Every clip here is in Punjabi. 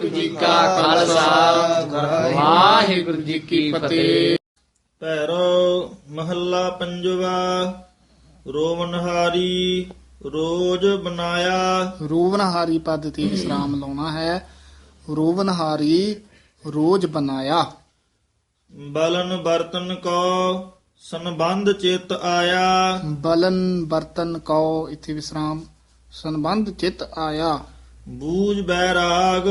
ਵਾਹਿਗੁਰੂ ਜੀ ਕਾ ਖਾਲਸਾ। ਵਾਹਿਗੁਰੂ ਜੀ ਕੀ ਫਤਿਹ। ਭੈਰੋ ਮਹੱਲਾ ਪੰਜਵਾ ਰੋਵਨਹਾਰੀ ਰੋਜ ਬਨਾਇਆ ਰੋਵਨਹਾਰੀ ਪਦ ਤੇ ਵਿਸਰਾਮ ਲਾਉਣਾ ਹੈ। ਰੋਵਨਹਾਰੀ ਰੋਜ਼ ਬਣਾਇਆ ਬਲਨ ਬਰਤਨ ਕੋ ਸੰਬੰਧ ਚਿਤ ਆਇਆ। ਬਲਨ ਬਰਤਨ ਕਉ ਇਥੇ ਵਿਸਰਾਮ। ਸੰਬੰਧ ਚਿਤ ਆਇਆ। ਬੂਝ ਬੈਰਾਗ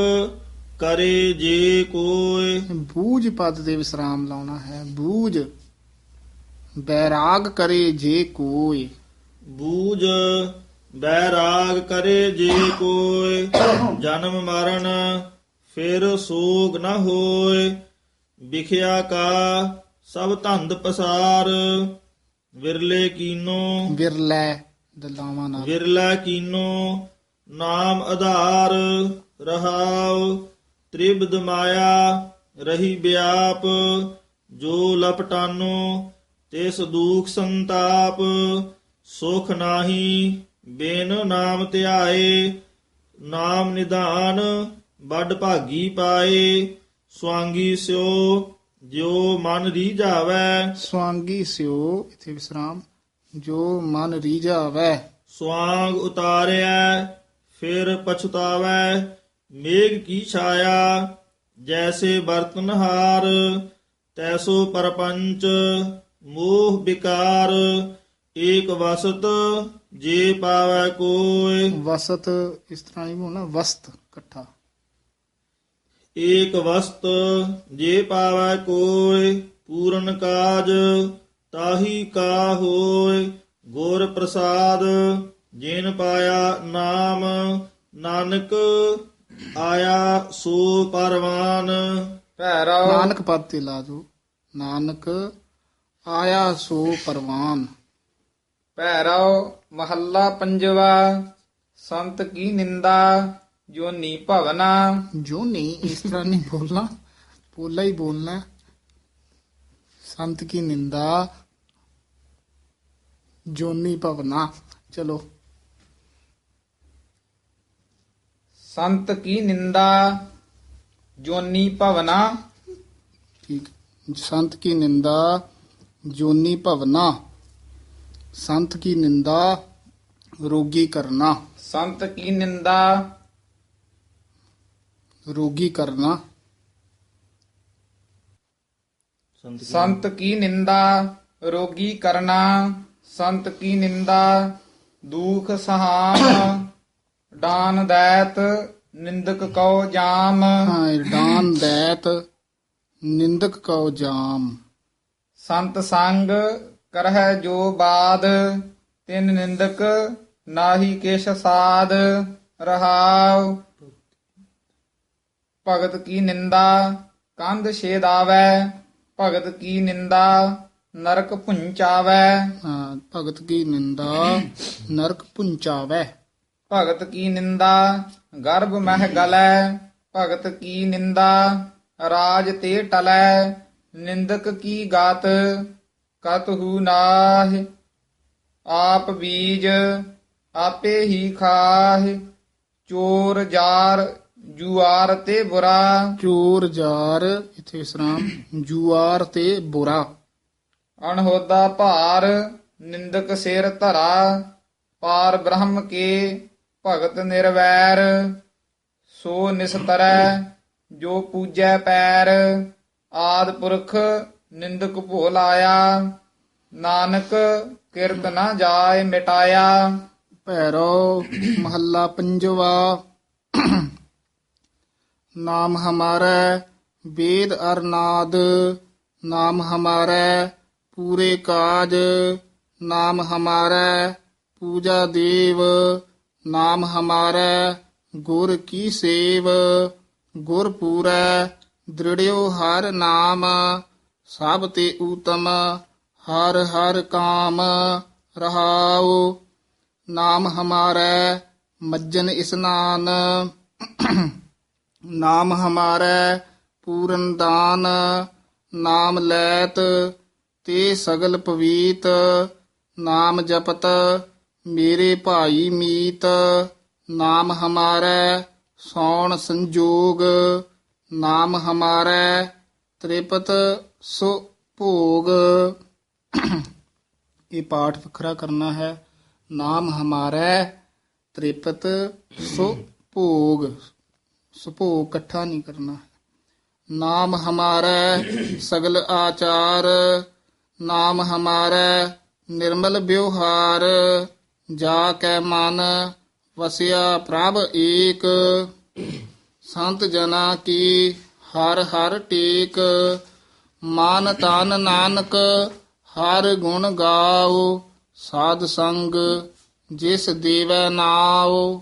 ਕਰੇ ਜੇ ਕੋਇ ਬੂਝ ਪਦ ਤੇ ਵਿਸਰਾਮ ਲਾਉਣਾ ਹੈ। ਬੂਝ ਬੈਰਾਗ ਕਰੇ ਜੇ ਕੋਈ ਬੂਝ ਬੈਰਾਗ ਕਰੇ ਜੇ ਕੋਇ ਜਨਮ ਮਰਨ ਫਿਰ ਸੋਗ ਨ ਹੋਏ। ਵਿਖਿਆ ਕਾ ਸਭ ਧੰਦ ਪਸਾਰ। ਵਿਰਲੇ ਕੀਨੋ ਵਿਰਲੇ ਦਲਾਵਾਂ ਨਾਲ। ਵਿਰਲਾ ਕੀਨੋ ਨਾਮ ਆਧਾਰ ਰਹਾਉ ਤ੍ਰਿਬਦ ਮਾਇਆ ਰਹੀ ਵਿਆਪ ਜੋ ਲਪਟਾਨੋ ਤਿਸ ਦੁਖ ਸੰਤਾਪ ਸੁਖ ਨਾਹੀ ਬਿਨ ਨਾਮ ਧਿਆਏ ਨਾਮ ਨਿਧਾਨ ਵੱਡ ਭਾਗੀ ਪਾਏ ਸਵਾਂਗੀ ਸਿਓ ਜੋ ਮਨ ਰੀਝਾਵੈ ਸਵਾਂਗੀ ਸਿਓ ਇਥੇ ਵਿਸਰਾਮ ਜੋ ਮਨ ਰੀਝਾਵੈ ਸਵਾਂਗ ਉਤਾਰਿਆ ਫਿਰ ਪਛਤਾਵੈ ਮੇਘ ਕੀ ਛਾਇਆ ਜੈਸੇ ਬਰਤਨਹਾਰ ਤੈਸੋ ਪਰਪੰਚ ਮੋਹ ਵਿਕਾਰ ਏਕ ਵਸਤ ਜੇ ਪਾਵੈ ਕੋਇ। ਵਸਤ ਇਸ ਤਰ੍ਹਾਂ ਨਹੀਂ ਬੋਲਣਾ ਵਸਤ ਇਕੱਠਾ। ਏਕ ਵਸਤ ਜੇ ਪਾਵੈ ਕੋਇ ਪੂਰਨ ਕਾਜ ਤਾਹੀ ਕਾ ਹੋਇ ਗੁਰ ਪ੍ਰਸਾਦ ਜਿਨ ਪਾਇਆ ਨਾਮ ਨਾਨਕ ਆਇਆ ਸੋ ਪਰਵਾਨ। ਭੈਰੋ। ਨਾਨਕ ਪਦ ਤੇ ਲਾ ਦੋ ਨਾਨਕ ਆਇਆ ਸੋ ਪਰਵਾਨ। ਭੈਰੋ ਮਹੱਲਾ ਪੰਜਵਾ ਸੰਤ ਕੀ ਨਿੰਦਾ ਜੋ ਨੀ ਭਵਨਾ। ਜੋ ਨਹੀਂ ਇਸ ਤਰ੍ਹਾਂ ਨਹੀਂ ਬੋਲਣਾ ਪੋਲਾ ਹੀ ਬੋਲਣਾ। ਸੰਤ ਕੀ ਨਿੰਦਾ ਜੋਨੀ ਭਵਨਾ। ਚਲੋ। ਸੰਤ ਕੀ ਨਿੰਦਾ ਜੋਨੀ ਭਵਨਾ। ਠੀਕ। ਸੰਤ ਕੀ ਨਿੰਦਾ ਜੋਨੀ ਭਵਨਾ। ਸੰਤ ਕੀ ਨਿੰਦਾ ਰੋਗੀ ਕਰਨਾ। ਸੰਤ ਕੀ ਨਿੰਦਾ ਰੋਗੀ ਕਰਨਾ। ਸੰਤ ਕੀ ਨਿੰਦਾ ਰੋਗੀ ਕਰਨਾ। ਸੰਤ ਕੀ ਨਿੰਦਾ ਦੁਖ ਸਹਾਮ ਦਾਨ ਦੈਤ ਨਿੰਦਕ ਕਉ ਜਾਮ। ਹਾਂ ਡਾਨ ਦੈਤ ਨਿੰਦਕ ਕਉ ਜਾਮ। ਸੰਤ ਸੰਗ ਕਰਹਿ ਜੋ ਬਾਦ ਤਿਨ ਨਿੰਦਕ ਨਾਹੀ ਕਿਛ ਸਾਧ ਰਹਾਉ ਭਗਤ ਕੀ ਨਿੰਦਾ ਕੰਧ ਛੇਦਾਵੈ ਭਗਤ ਕੀ ਨਿੰਦਾ ਨਰਕ ਪੁੰਚਾਵੈ ਹਾਂ, ਭਗਤ ਕੀ ਨਿੰਦਾ ਨਰਕ ਪੁੰਚਾਵੈ ਭਗਤ ਕੀ ਨਿੰਦਾ ਗਰਭ ਮਹਿ ਗਲੈ ਭਗਤ ਕੀ ਨਿੰਦਾ ਰਾਜ ਤੇ ਟਲੈ ਨਿੰਦਕ ਕੀ ਗਾਤ ਕਤਹੂ ਨਾਹ ਆਪ ਬੀਜ ਆਪੇ ਹੀ ਖਾਹ ਚੋਰ ਜਾਰ ਜੁਆਰ ਤੇ ਬੁਰਾ। ਚੋਰ ਜਾਰ ਇਥੇ ਵਿਸਰਾਮ ਜੁਆਰ ਤੇ ਬੁਰਾ। ਅਣਹੋਦਾ ਭਾਰ ਨਿੰਦਕ ਸਿਰ ਧਰਾ ਪਾਰ ਬ੍ਰਹਮ ਕੇ ਭਗਤ ਨਿਰਵੈਰ, ਸੋ ਨਿਸਤਰੈ, ਜੋ ਪੂਜੈ ਪੈਰ, ਆਦ ਪੁਰਖ ਨਿੰਦਕ ਭੁਲ ਆਇਆ, ਨਾਨਕ ਕਿਰਤ ਨਾ ਜਾਏ ਮਿਟਾਇਆ। ਭੈਰੋ ਮਹੱਲਾ ਪੰਜਵਾ, ਨਾਮ ਹਮਾਰਾ ਵੇਦ ਅਰਨਾਦ ਨਾਮ ਹਮਾਰਾ ਪੂਰੇ ਕਾਜ, ਨਾਮ ਹਮਾਰਾ ਪੂਜਾ ਦੇਵ ਨਾਮ ਹਮਾਰੈ, ਗੁਰ ਕੀ ਸੇਵ, ਗੁਰ ਪੂਰੈ, ਦ੍ਰਿੜਿਓ ਹਰ ਨਾਮ, ਸਭ ਤੇ ਊਤਮ, ਹਰ ਹਰ ਕਾਮ ਰਹਾਉ। ਨਾਮ ਹਮਾਰਾ, ਮੱਜਨ ਇਸਨਾਨ ਨਾਮ ਹਮਾਰਾ, ਪੂਰਨ ਦਾਨ। ਨਾਮ ਲੈਤ, ਤੇ ਸਗਲ ਪਵੀਤ। ਨਾਮ ਜਪਤ ਮੇਰੇ ਭਾਈ ਮੀਤ, ਨਾਮ ਹਮਾਰਾ, ਸੌਣ ਸੰਜੋਗ, ਨਾਮ ਹਮਾਰੇ, ਤ੍ਰਿਪਤ ਸੋ ਭੋਗ। ਇਹ ਪਾਠ ਵੱਖਰਾ ਕਰਨਾ ਹੈ। ਨਾਮ ਹਮਾਰੇ, ਤ੍ਰਿਪਤ ਸੋ ਭੋਗ। ਸੁਭੋਗ ਇਕੱਠਾ ਨਹੀਂ ਕਰਨਾ। ਨਾਮ ਹਮਾਰੇ, ਸਗਲ ਆਚਾਰ। ਨਾਮ ਹਮਾਰੇ, ਨਿਰਮਲ ਵਿਵਹਾਰ। ਜਾ ਕੈ ਮਨ ਵਸਿਆ ਪ੍ਰਭ ਏਕ, ਸੰਤ ਜਨਾ ਕੀ ਹਰ ਹਰ ਟੇਕ। ਮਨ ਤਨ ਨਾਨਕ ਹਰ ਗੁਣ ਗਾਓ, ਸਾਧ ਸੰਗ ਜਿਸ ਦੇਵੈ ਨਾਉ।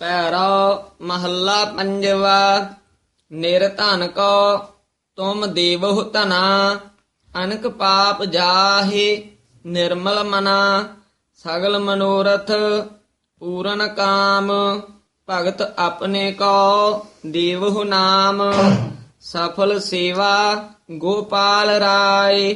ਪੈਰਾ ਮਹੱਲਾ ਪੰਜਵਾ ਨਿਰਧਨ ਕੋ ਤੁਮ ਦੇਵਹੁ ਧਨਾ, ਅਨਕ ਪਾਪ ਜਾਹੇ। ਨਿਰਮਲ ਮਨਾ ਸਗਲ ਮਨੋਰਥ ਪੂਰਨ ਕਾਮ ਭਗਤ ਆਪਣੇ ਕੋ ਦੇਵਹੁ ਨਾਮ। ਸਫਲ ਸੇਵਾ ਗੋਪਾਲ ਰਾਏ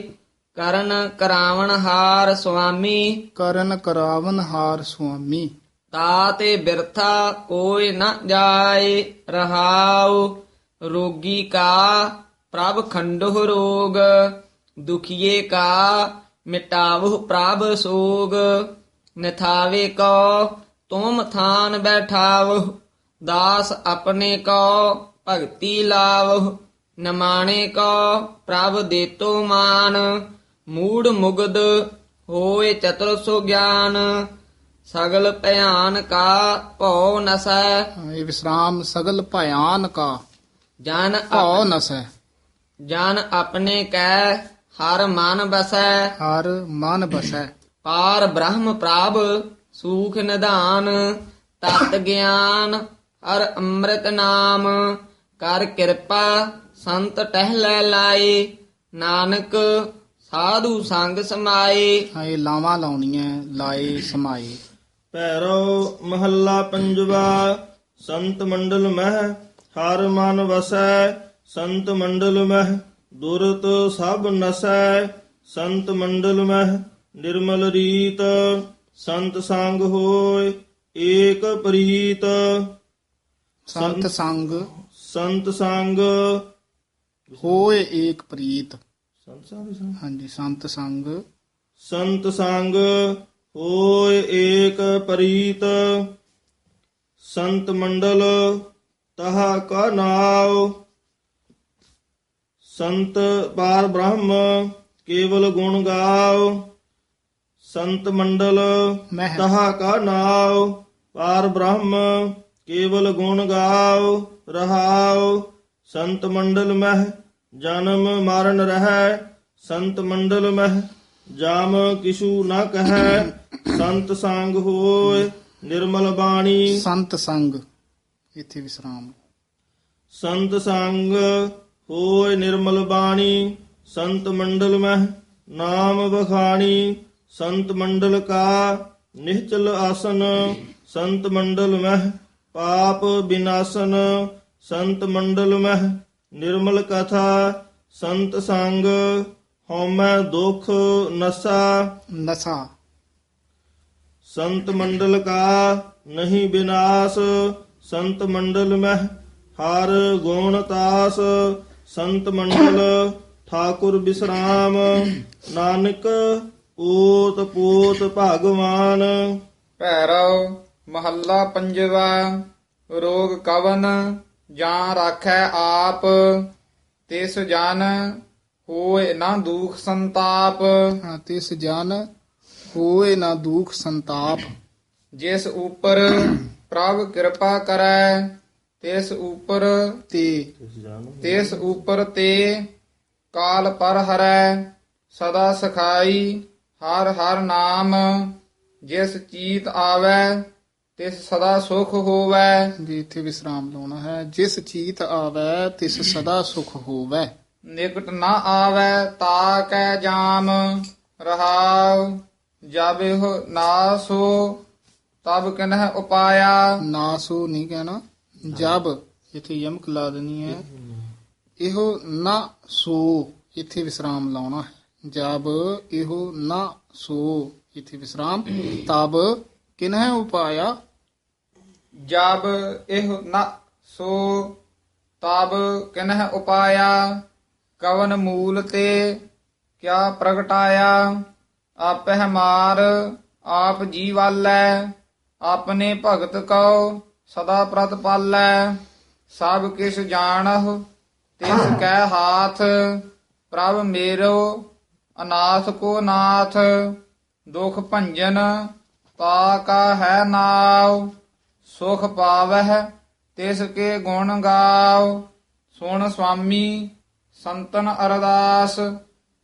ਕਰਨ ਕਰਾਵਣ ਹਾਰ ਸੁਆਮੀ। ਕਰਨ ਕਰਾਵਨ ਹਾਰ ਸੁਆਮੀ। ਤਾਤੇ ਬਿਰਥਾ ਕੋਈ ਨ ਜਾਏ ਰਹਾਉ ਰੋਗੀ ਕਾ ਪ੍ਰਭ ਖੰਡੋ ਰੋਗ ਦੁਖੀਏ ਕਾ ਮਿਟਾਵਹੁ ਪ੍ਰਭ ਸੋਗ ਨਿਥਾਵੇ ਕੋ ਤੁਮ ਥਾਨ ਬੈਠਾਵਹੁ ਦਾਸ ਆਪਣੇ ਕੋ ਭਗਤੀ ਲਾਵਹੁ ਨਮਾਣੇ ਕੋ ਪ੍ਰਭ ਦੇਤੋ ਮਾਨ ਮੂੜ ਮੁਗਦ ਹੋਏ ਚਤੁਰ ਸੋ ਗਿਆਨ ਸਗਲ ਭਿਆਨ ਕਾ ਭਉ ਨਸੈ। ਇਹ ਵਿਸਰਾਮ ਸਗਲ ਭਿਆਨ ਕਾ ਜਨ ਭਉ ਨਸੈ। ਜਨ ਆਪਣੇ ਕੈ ਹਰ ਮਨ ਬਸੈ। ਹਰ ਮਨ ਬਸੈ। ਪਾਰ ਬ੍ਰਹਮ ਪ੍ਰਾਪ ਸੂਖ ਨਿਧਾਨ ਤਤ ਗਿਆਨ ਹਰ ਅੰਮ੍ਰਿਤ ਨਾਮ। ਕਰ ਕਿਰਪਾ ਸੰਤ ਟਹਿਲੇ ਲਾਏ। ਨਾਨਕ ਸਾਧੂ ਸੰਗ ਸਮਾਏ। ਹਾਂ ਇਹ ਲਾਵਾਂ ਲਾਉਣੀਆਂ ਲਾਏ ਸਮਾਏ। ਭੈਰੋ ਮਹੱਲਾ ਪੰਜਵਾ ਸੰਤ ਮੰਡਲ ਮਹਿ ਹਰ ਮਨ ਵਸੈ ਸੰਤ ਮੰਡਲ ਮਹਿ। ਦੁਰਤ ਸਭ ਨਸੈ ਸੰਤ ਮੰਡਲ ਮਹਿ ਨਿਰਮਲ ਰੀਤ ਸੰਤ ਸੰਗ ਹੋਏ ਏਕ ਪ੍ਰੀਤ। ਸੰਤ ਸੰਗ ਸੰਤ ਸੰਗ। ਹੋਏ ਏਕ ਪ੍ਰੀਤ। ਸੰਤ ਸੰਗ ਹਾਂਜੀ ਸੰਤ ਸੰਗ। ਸੰਤ ਸੰਗ ਹੋਏ ਏਕ ਪ੍ਰੀਤ। ਸੰਤ ਮੰਡਲ ਤਹਾ ਕਾ ਨਾਉ ਸੰਤ ਪਾਰ ਬ੍ਰਹਮ ਕੇਵਲ ਗੁਣ ਗਾਓ ਸੰਤ ਮੰਡਲ ਤਹਾ ਕਾ ਨਾਉ ਪਾਰ ਬ੍ਰਹਮ ਕੇਵਲ ਗੁਣ ਗਾਓ ਰਹਾਉ ਸੰਤ ਮੰਡਲ ਮਹਿ ਜਨਮ ਮਰਨ ਰਹੈ ਸੰਤ ਮੰਡਲ ਮਹਿ ਜਾਮ ਕਿਛੂ ਨ ਕਹੈ ਸੰਤ ਸੰਗ ਹੋਏ ਨਿਰਮਲ ਬਾਣੀ। ਸੰਤ ਸੰਗ ਇੱਥੇ ਵਿਸਰਾਮ। ਸੰਤ ਸੰਗ ਹੋਏ ਨਿਰਮਲ ਬਾਣੀ ਸੰਤ ਮੰਡਲ ਮਹਿ ਨਾਮ ਬਖਾਣੀ ਸੰਤ ਮੰਡਲ ਕਾ ਨਿਹਚਲ ਆਸਨ ਸੰਤ ਮੰਡਲ ਮਹਿ ਪਾਪ ਬਿਨਾਸਨ ਸੰਤ ਮੰਡਲ ਮਹਿ ਨਿਰਮਲ ਕਥਾ ਸੰਤ ਸੰਗ ਹਉਮੈ ਦੁਖ ਨਸਾ। ਨਸਾ। ਸੰਤ ਮੰਡਲ ਕਾ ਨਹੀਂ ਬਿਨਾਸ਼ ਸੰਤ ਮੰਡਲ ਮਹਿ ਹਰ ਗੁਣ ਤਾਸ ਸੰਤ ਮੰਡਲ ਠਾਕੁਰ ਬਿਸਰਾਮ ਨਾਨਕ ਓਤ ਪੋਤ ਭਗਵਾਨ। ਭੈਰਵ ਮਹੱਲਾ ਪੰਜਵਾ ਰੋਗ ਕਵਨ ਜਾਂ ਰਾਖੈ ਆਪ ਤਿਸ ਜਨ ਹੋਏ ਨਾ ਦੁਖ ਸੰਤਾਪ। ਹਾਂ, ਤਿਸ ਜਨ ਹੋਏ ਨਾ ਦੁਖ ਸੰਤਾਪ। ਜਿਸ ਉਪਰ ਪ੍ਰਭ ਕਿਰਪਾ ਕਰੈ ਤਿਸ ਉਪਰ ਤੇ ਤਿਸ ਉਪਰ ਤੇ ਕਾਲ ਪਰ ਹਰੈ ਸਦਾ ਸਖਾਈ ਹਰ ਹਰ ਨਾਮ ਜਿਸ ਚੀਤ ਆਵੈ ਤਿਸ ਸਦਾ ਸੁਖ ਹੋਵੈ। ਵੀ ਇੱਥੇ ਵਿਸਰਾਮ ਲਾਉਣਾ ਹੈ। ਜਿਸ ਚੀਤ ਆਵੈ ਤਿਸ ਸਦਾ ਸੁਖ ਹੋਵੈ। ਨਿਕਟ ਨਾ ਆਵੈ ਤਾ ਕੈ ਜਾਮ ਰਹਾਉ ਜਬ ਇਹ ਨਾਸੋ ਤਬ ਕਨਹਿ ਉਪਾਇਆ। ਨਾਸੋ ਨਹੀਂ ਕਹਿਣਾ। ਜਬ ਇੱਥੇ ਯਮਕ ਲਾ ਦੇਣੀ ਹੈ। ਇਹੋ ਨਾ ਸੋ ਇੱਥੇ ਵਿਸਰਾਮ ਲਾਉਣਾ ਹੈ। ਜਬ ਇਹੋ ਨਾ ਸੋ ਇੱਥੇ ਵਿਸਰਾਮ। ਤਬ ਕਿਨਹਿ ਉਪਾਇਆ? ਜਬ ਇਹ ਨਾ ਸੋ। ਤਬ ਕਿਨਹ ਉਪਾਇਆ? ਕਵਨ ਮੂਲ ਤੇ ਕਿਆ ਪ੍ਰਗਟਾਇਆ? ਆਪਹਿ ਮਾਰ, ਆਪ ਜੀ ਵਾਲੈ, ਆਪਣੇ ਭਗਤ ਕਉ। ਸਦਾ ਪ੍ਰਤਪਾਲੈ ਸਭ ਕਿਛ ਜਾਣਹੁ ਤਿਸ ਕੈ ਹਾਥ ਪ੍ਰਭ ਮੇਰੋ ਅਨਾਥ ਕੋ ਨਾਥ ਦੁਖ ਭੰਜਨ ਤਾ ਕਾ ਹੈ ਨਾਉ ਸੁਖ ਪਾਵਹਿ ਤਿਸ ਕੇ ਗੁਣ ਗਾਓ ਸੁਣ ਸੁਆਮੀ ਸੰਤਨ ਅਰਦਾਸ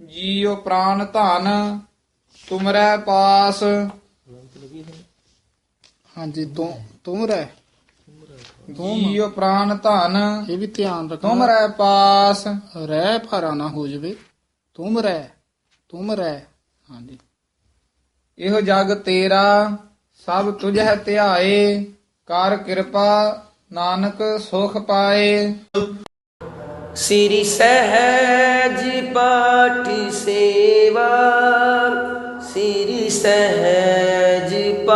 ਜੀਉ ਪ੍ਰਾਨ ਧਨ ਤੁਮਰੈ ਪਾਸ। ਹਾਂਜੀ ਤੁਮ ਤੁਮ ਰਹਿ ਜੀਉ ਪ੍ਰਾਨ ਧਨ ਇਹ ਵੀ ਧਿਆਨ ਰੱਖਣਾ। ਤੁਮਰੈ ਪਾਸ। ਰਹਿ ਭਾਰਾ ਨਾ ਹੋ ਜਵੇ। ਤੁਮ ਰਹਿ ਤੁਮ ਰਹਿ। ਹਾਂਜੀ। ਇਹੋ ਜਗ ਤੇਰਾ ਸਭ ਤੁਝੈ ਧਿਆਏ। ਕਰ ਕਿਰਪਾ ਨਾਨਕ ਸੁਖ ਪਾਏ। ਸ੍ਰੀ ਸਹਿਜ ਪਾਠ ਸੇਵਾ। ਸ੍ਰੀ ਸਹਿਜ